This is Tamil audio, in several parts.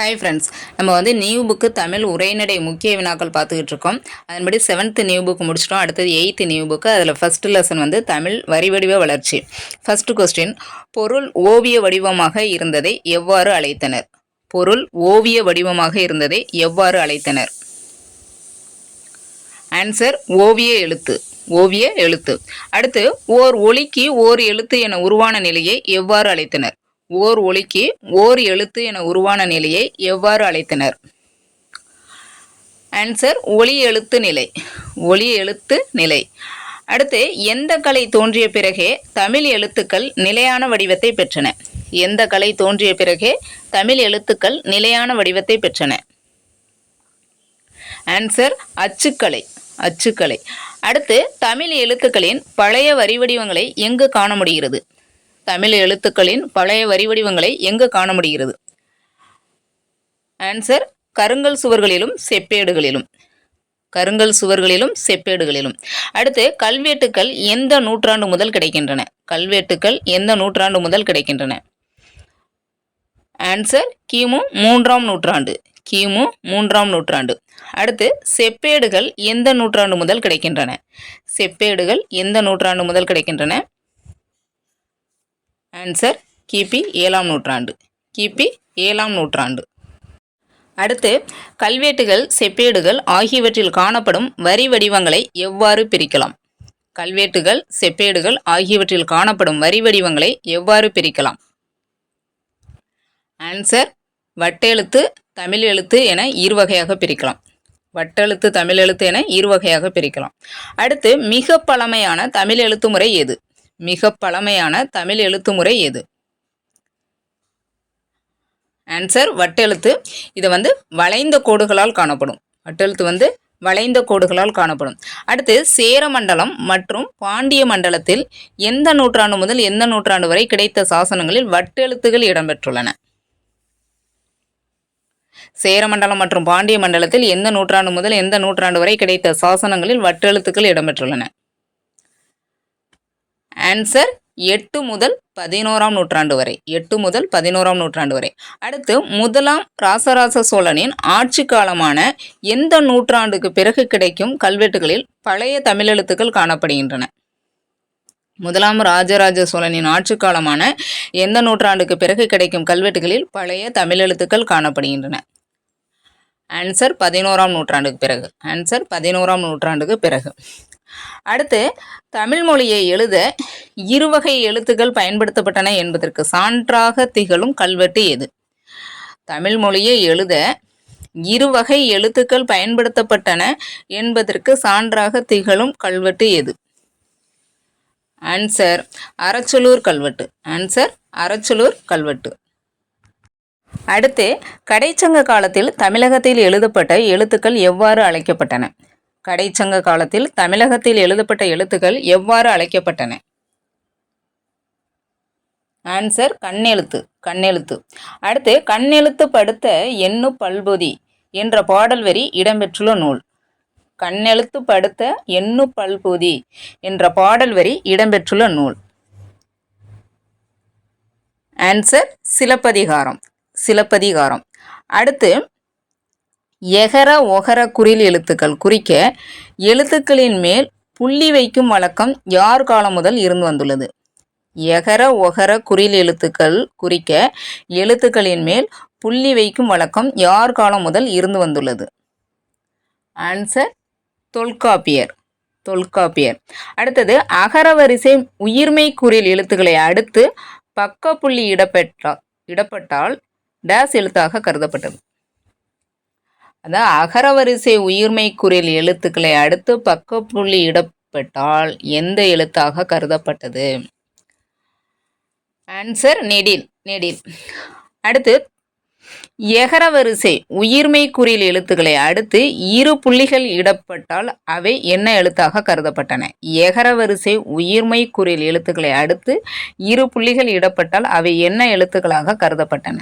ஹாய் ஃப்ரெண்ட்ஸ் நம்ம வந்து நியூ புக்கு தமிழ் உரைநடை முக்கிய வினாக்கள் பார்த்துக்கிட்டு இருக்கோம். அதன்படி செவன்த்து நியூ புக் முடிச்சிட்டோம். அடுத்தது எயித்து நியூ புக்கு அதில் ஃபஸ்ட்டு லெசன் வந்து தமிழ் வரி வடிவ வளர்ச்சி. ஃபஸ்ட்டு கொஸ்டின் பொருள் ஓவிய வடிவமாக இருந்ததை எவ்வாறு அழைத்தனர்? பொருள் ஓவிய வடிவமாக இருந்ததை எவ்வாறு அழைத்தனர்? ஆன்சர் ஓவிய எழுத்து. ஓவிய எழுத்து. அடுத்து ஓர் ஒலிக்கு ஓர் எழுத்து என உருவான நிலையை எவ்வாறு அழைத்தனர்? ஓர் ஒலிக்கு ஓர் எழுத்து என உருவான நிலையை எவ்வாறு அழைத்தனர்? ஆன்சர் ஒளி எழுத்து நிலை. ஒளி எழுத்து நிலை. அடுத்து எந்த கலை தோன்றிய பிறகே தமிழ் எழுத்துக்கள் நிலையான வடிவத்தை பெற்றன. எந்த கலை தோன்றிய பிறகே தமிழ் எழுத்துக்கள் நிலையான வடிவத்தை பெற்றன. ஆன்சர் அச்சுக்கலை. அச்சுக்கலை. அடுத்து தமிழ் எழுத்துக்களின் பழைய வரி வடிவங்களை எங்கு காண முடிகிறது? தமிழ் எழுத்துக்களின் பழைய வரிவடிவங்களை எங்கு காண முடிகிறது? ஆன்சர் கருங்கல் சுவர்களிலும் செப்பேடுகளிலும். கருங்கல் சுவர்களிலும் செப்பேடுகளிலும். அடுத்து கல்வெட்டுக்கள் எந்த நூற்றாண்டு முதல் கிடைக்கின்றன? கல்வெட்டுக்கள் எந்த நூற்றாண்டு முதல் கிடைக்கின்றன? ஆன்சர் கிமு மூன்றாம் நூற்றாண்டு. கிமு மூன்றாம் நூற்றாண்டு. அடுத்து செப்பேடுகள் எந்த நூற்றாண்டு முதல் கிடைக்கின்றன? செப்பேடுகள் எந்த நூற்றாண்டு முதல் கிடைக்கின்றன? ஆன்சர் கிபி ஏழாம் நூற்றாண்டு. கிபி ஏழாம் நூற்றாண்டு. அடுத்து கல்வெட்டுகள் செப்பேடுகள் ஆகியவற்றில் காணப்படும் வரி வடிவங்களை எவ்வாறு பிரிக்கலாம்? கல்வெட்டுகள் செப்பேடுகள் ஆகியவற்றில் காணப்படும் வரி வடிவங்களை எவ்வாறு பிரிக்கலாம்? ஆன்சர் வட்டெழுத்து தமிழ் எழுத்து என இரு வகையாக பிரிக்கலாம். வட்டெழுத்து தமிழ் எழுத்து என இரு வகையாக பிரிக்கலாம். அடுத்து மிக பழமையான தமிழ் எழுத்து முறை எது மிக பழமையான தமிழ் எழுத்து முறை எது? ஆன்சர் வட்டெழுத்து. இது வந்து வளைந்த கோடுகளால் காணப்படும். வட்டெழுத்து வந்து வளைந்த கோடுகளால் காணப்படும். அடுத்து சேர மண்டலம் மற்றும் பாண்டிய மண்டலத்தில் எந்த நூற்றாண்டு முதல் எந்த நூற்றாண்டு வரை கிடைத்த சாசனங்களில் வட்டெழுத்துகள் இடம்பெற்றுள்ளன? சேரமண்டலம் மற்றும் பாண்டிய மண்டலத்தில் எந்த நூற்றாண்டு முதல் எந்த நூற்றாண்டு வரை கிடைத்த சாசனங்களில் வட்டெழுத்துக்கள் இடம்பெற்றுள்ளன? ஆன்சர் எட்டு முதல் பதினோராம் நூற்றாண்டு வரை. எட்டு முதல் பதினோராம் நூற்றாண்டு வரை. அடுத்து முதலாம் ராசராச சோழனின் ஆட்சி காலமான எந்த நூற்றாண்டுக்கு பிறகு கிடைக்கும் கல்வெட்டுகளில் பழைய தமிழெழுத்துக்கள் காணப்படுகின்றன? முதலாம் ராஜராஜ சோழனின் ஆட்சி காலமான எந்த நூற்றாண்டுக்கு பிறகு கிடைக்கும் கல்வெட்டுகளில் பழைய தமிழெழுத்துக்கள் காணப்படுகின்றன? ஆன்சர் பதினோராம் நூற்றாண்டுக்கு பிறகு. ஆன்சர் பதினோராம் நூற்றாண்டுக்கு பிறகு. அடுத்து தமிழ் மொழியை எழுத இருவகை எழுத்துக்கள் பயன்படுத்தப்பட்டன என்பதற்கு சான்றாக திகழும் கல்வெட்டு எது? தமிழ் மொழியை எழுத இருவகை எழுத்துக்கள் பயன்படுத்தப்பட்டன என்பதற்கு சான்றாக திகழும் கல்வெட்டு எது? ஆன்சர் அறச்சலூர் கல்வெட்டு. ஆன்சர் அறச்சலூர் கல்வெட்டு. அடுத்து கடைச்சங்க காலத்தில் தமிழகத்தில் எழுதப்பட்ட எழுத்துக்கள் எவ்வாறு அழைக்கப்பட்டன? கடைச்சங்க காலத்தில் தமிழகத்தில் எழுதப்பட்ட எழுத்துக்கள் எவ்வாறு அழைக்கப்பட்டன? ஆன்சர் கண்ணெழுத்து கண்ணெழுத்து. அடுத்து கண்ணெழுத்து படுத்த எண்ணு பல்பொதி என்ற பாடல் வரி இடம்பெற்றுள்ள நூல். கண்ணெழுத்து படுத்த எண்ணு பல்பொதி என்ற பாடல் வரி இடம்பெற்றுள்ள நூல். ஆன்சர் சிலப்பதிகாரம். சிலப்பதிகாரம். அடுத்து எகர ஒகர குறில் எழுத்துக்கள். குறிக்க எழுத்துக்களின் மேல் புள்ளி வைக்கும் வழக்கம் யார் காலம் முதல் இருந்து வந்துள்ளது? எகர ஒகர குறில் எழுத்துக்கள். குறிக்க எழுத்துக்களின் மேல் புள்ளி வைக்கும் வழக்கம் யார் காலம் முதல் இருந்து வந்துள்ளது? ஆன்சர் தொல்காப்பியர். தொல்காப்பியர். அடுத்தது அகரவரிசை உயிர்மை குறில் எழுத்துக்களை அடுத்து பக்க புள்ளி இடப்பெற்றால் இடப்பட்டால் டேஸ் எழுத்தாக கருதப்பட்டது. அதான் அகரவரிசை உயிர்மை குரில் எழுத்துக்களை அடுத்து பக்க புள்ளி இடப்பட்டால் எந்த எழுத்தாக கருதப்பட்டது? ஆன்சர் நெடில் நெடில். அடுத்து எகரவரிசை உயிர்மை குறில் எழுத்துக்களை அடுத்து இரு புள்ளிகள் இடப்பட்டால் அவை என்ன எழுத்தாக கருதப்பட்டன? எகரவரிசை உயிர்மை குறில் எழுத்துக்களை அடுத்து இரு புள்ளிகள் இடப்பட்டால் அவை என்ன எழுத்துக்களாக கருதப்பட்டன?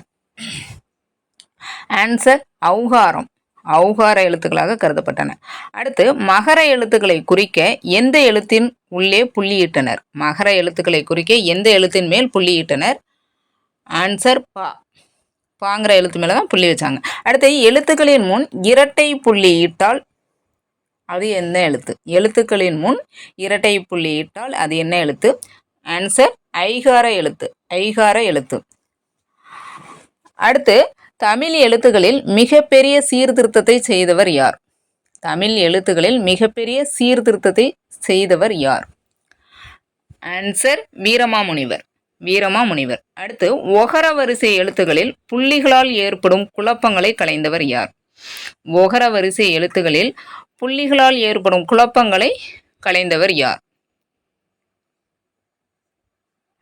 ஆன்சர் அவுகாரம். அவுகார எழுத்துக்களாக கருதப்பட்டன. அடுத்து மகர எழுத்துக்களை குறிக்க எந்த எழுத்தின் உள்ளே புள்ளியிட்டனர்? மகர எழுத்துக்களை குறிக்க எந்த எழுத்தின் மேல் புள்ளியிட்டனர்? ஆன்சர் பா. பாங்கிற எழுத்து மேலே தான் புள்ளி வச்சாங்க. அடுத்து எழுத்துக்களின் முன் இரட்டை புள்ளி இட்டால் அது என்ன எழுத்து? எழுத்துக்களின் முன் இரட்டை புள்ளி இட்டால் அது என்ன எழுத்து? ஆன்சர் ஐகார எழுத்து. ஐகார எழுத்து. அடுத்து தமிழ் எழுத்துக்களில் மிகப்பெரிய சீர்திருத்தத்தை செய்தவர் யார்? தமிழ் எழுத்துக்களில் மிகப்பெரிய சீர்திருத்தத்தை செய்தவர் யார்? ஆன்சர் வீரமாமுனிவர். வீரமாமுனிவர். அடுத்து ஒகர வரிசை எழுத்துக்களில் புள்ளிகளால் ஏற்படும் குழப்பங்களை களைந்தவர் யார்? ஒகர வரிசை எழுத்துக்களில் புள்ளிகளால் ஏற்படும் குழப்பங்களை களைந்தவர் யார்?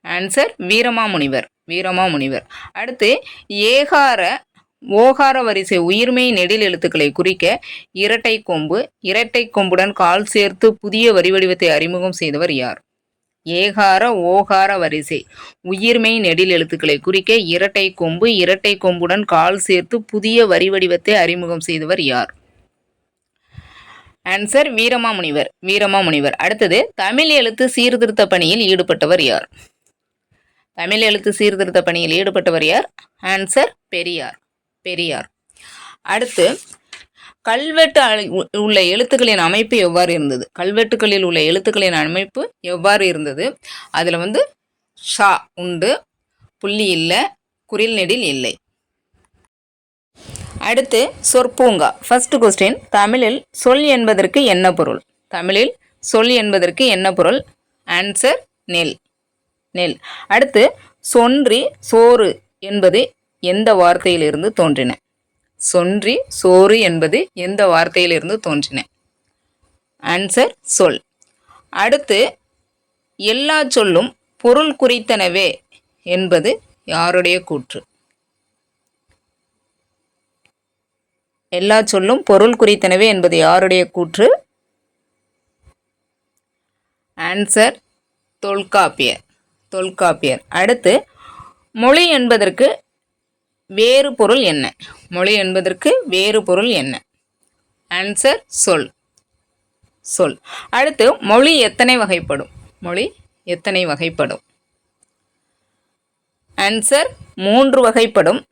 ஆன்சர் வீரமாமுனிவர். வீரமாமுனிவர். அடுத்து ஏகார ஓகார வரிசை உயிர்மை நெடில் எழுத்துக்களை குறிக்க இரட்டை கொம்பு இரட்டை கொம்புடன் கால் சேர்த்து புதிய வரிவடிவத்தை அறிமுகம் செய்தவர் யார்? ஏகார ஓகார வரிசை உயிர்மை நெடில் எழுத்துக்களை குறிக்க இரட்டை கொம்பு இரட்டை கொம்புடன் கால் சேர்த்து புதிய வரி வடிவத்தை அறிமுகம் செய்தவர் யார்? ஆன்சர் வீரமாமுனிவர் வீரமாமுனிவர். அடுத்தது தமிழ் எழுத்து சீர்திருத்த பணியில் ஈடுபட்டவர் யார்? தமிழ் எழுத்து சீர்திருத்த பணியில் ஈடுபட்டவர் யார்? ஆன்சர் பெரியார். பெரியார். அடுத்து கல்வெட்டு உள்ள எழுத்துக்களின் அமைப்பு எவ்வாறு இருந்தது? கல்வெட்டுகளில் உள்ள எழுத்துக்களின் அமைப்பு எவ்வாறு இருந்தது? அதில் வந்து ஷா உண்டு புள்ளி இல்லை குரில் நெடில் இல்லை. அடுத்து சொற்பூங்கா. ஃபர்ஸ்ட் கொஸ்டின் தமிழில் சொல் என்பதற்கு என்ன பொருள்? தமிழில் சொல் என்பதற்கு என்ன பொருள்? ஆன்சர் நெல். நெல். அடுத்து சொன்றி சோறு என்பது எந்த வார்த்தையிலிருந்து தோன்றின? சொன்றி சோறு என்பது எந்த வார்த்தையிலிருந்து தோன்றின? ஆன்சர் சொல். அடுத்து எல்லா சொல்லும் பொருள் குறித்தனவே என்பது யாருடைய கூற்று? எல்லா சொல்லும் பொருள் குறித்தனவே என்பது யாருடைய கூற்று? ஆன்சர் தொல்காப்பியர். தொல்காப்பியர். அடுத்து மொழி என்பதற்கு வேறு பொருள் என்ன? மொழி என்பதற்கு வேறு பொருள் என்ன? ஆன்சர் சொல். சொல். அடுத்து மொழி எத்தனை வகைப்படும்? மொழி எத்தனை வகைப்படும்? ஆன்சர் மூன்று வகைப்படும்.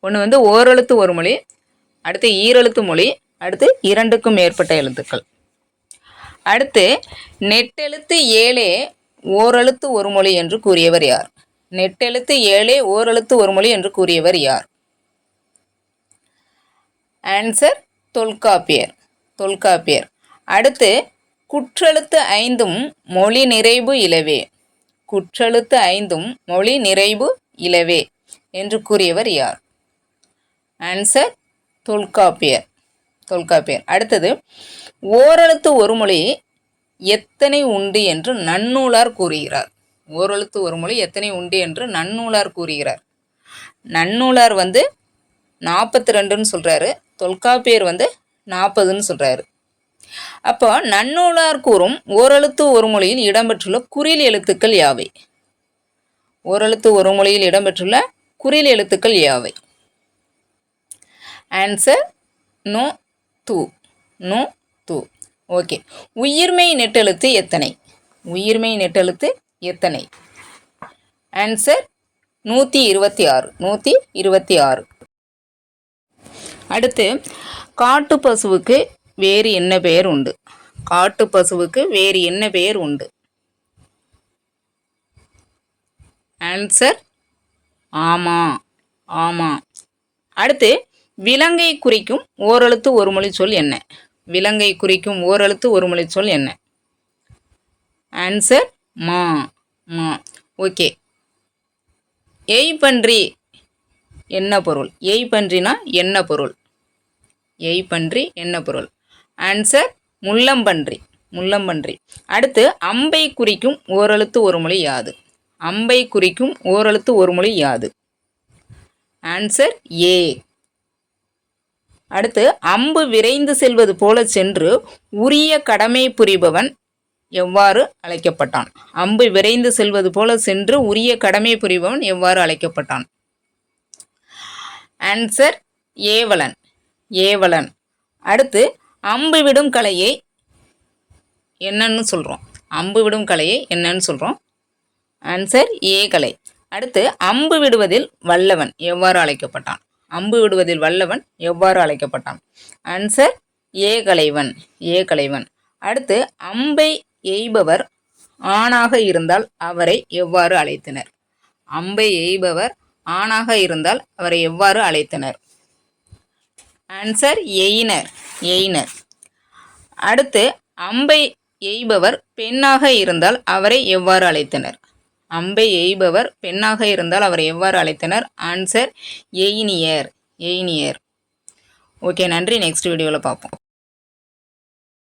ஒன்று வந்து ஓரெழுத்து ஒரு மொழி அடுத்து ஈரெழுத்து மொழி அடுத்து இரண்டுக்கும் மேற்பட்ட எழுத்துக்கள். அடுத்து நெட்டெழுத்து ஏழே ஓரெழுத்து ஒரு மொழி என்று கூறியவர் யார்? நெட்டெழுத்து ஏழே ஓரெழுத்து ஒரு மொழி என்று கூறியவர் யார்? ஆன்சர் தொல்காப்பியர் தொல்காப்பியர். அடுத்து குற்றெழுத்து ஐந்தும் மொழி நிறைவு இலவே. குற்றெழுத்து ஐந்தும் மொழி நிறைவு இலவே என்று கூறியவர் யார்? ஆன்சர் தொல்காப்பியர் தொல்காப்பியர். அடுத்தது ஓரெழுத்து ஒரு மொழி எத்தனை உண்டு என்று நன்னூலார் கூறுகிறார். ஓரெழுத்து ஒரு மொழி எத்தனை உண்டு என்று நன்னூலார் கூறுகிறார். நன்னூலார் வந்து நாற்பத்தி ரெண்டுன்னு சொல்கிறாரு தொல்காப்பியர் வந்து நாற்பதுன்னு சொல்கிறாரு அப்போ நன்னூலார் கூறும் ஓரெழுத்து ஒரு மொழியில் இடம்பெற்றுள்ள குறில் எழுத்துக்கள் யாவை? ஓரெழுத்து ஒரு மொழியில் இடம்பெற்றுள்ள குறில் எழுத்துக்கள் யாவை? ஆன்சர் நோ தூ. நோ தூ. ஓகே. உயிர்மை நெட்டெழுத்து எத்தனை? உயிர்மை நெட்டெழுத்து எத்தனை? ஆன்சர் நூற்றி இருபத்தி ஆறு நூற்றி இருபத்தி ஆறு. அடுத்து காட்டு பசுவுக்கு வேறு என்ன பெயர் உண்டு? காட்டு பசுவுக்கு வேறு என்ன பெயர் உண்டு? ஆன்சர் ஆமாம் ஆமாம் அடுத்து விலங்கை குறிக்கும் ஓரெழுத்து ஒரு மொழி சொல் என்ன? விலங்கை குறிக்கும் ஓரெழுத்து ஒரு மொழி சொல் என்ன? ஆன்சர் மா மா. ஓகே. எய் பன்றி என்ன பொருள்? எய் பன்றினா என்ன பொருள்? எய் பன்றி என்ன பொருள்? ஆன்சர் முள்ளம்பன்றி முள்ளம்பன்றி அடுத்து அம்பை குறிக்கும் ஓரெழுத்து ஒரு மொழி யாது? அம்பை குறிக்கும் ஓரெழுத்து ஒரு மொழி யாது? ஆன்சர் ஏ. அடுத்து அம்பு விரைந்து செல்வது போல சென்று உரிய கடமை புரிபவன் எவ்வாறு அழைக்கப்பட்டான்? அம்பு விரைந்து செல்வது போல சென்று உரிய கடமை புரிபவன் எவ்வாறு அழைக்கப்பட்டான்? ஆன்சர் ஏவலன். ஏவலன். அடுத்து அம்பு விடும் கலையை என்னன்னு சொல்கிறோம் அம்பு விடும் கலையை என்னன்னு சொல்கிறோம் ஆன்சர் ஏ கலை அடுத்து அம்பு விடுவதில் வல்லவன் எவ்வாறு அழைக்கப்பட்டான்? அம்பு விடுவதில் வல்லவன் எவ்வாறு அழைக்கப்பட்டான்? ஆன்சர் ஏ கலைவன் ஏ கலைவன் அடுத்து அம்பை எய்பவர் ஆணாக இருந்தால் அவரை எவ்வாறு அழைத்தனர்? அம்பை எய்பவர் ஆணாக இருந்தால் அவரை எவ்வாறு அழைத்தனர்? ஆன்சர் எயினர் எயினர். அடுத்து அம்பை எய்பவர் பெண்ணாக இருந்தால் அவரை எவ்வாறு அழைத்தனர்? அம்பை எய்பவர் பெண்ணாக இருந்தால் அவரை எவ்வாறு அழைத்தனர்? ஆன்சர் எயினியர் எயினியர். ஓகே நன்றி. நெக்ஸ்ட் வீடியோவில் பார்ப்போம்.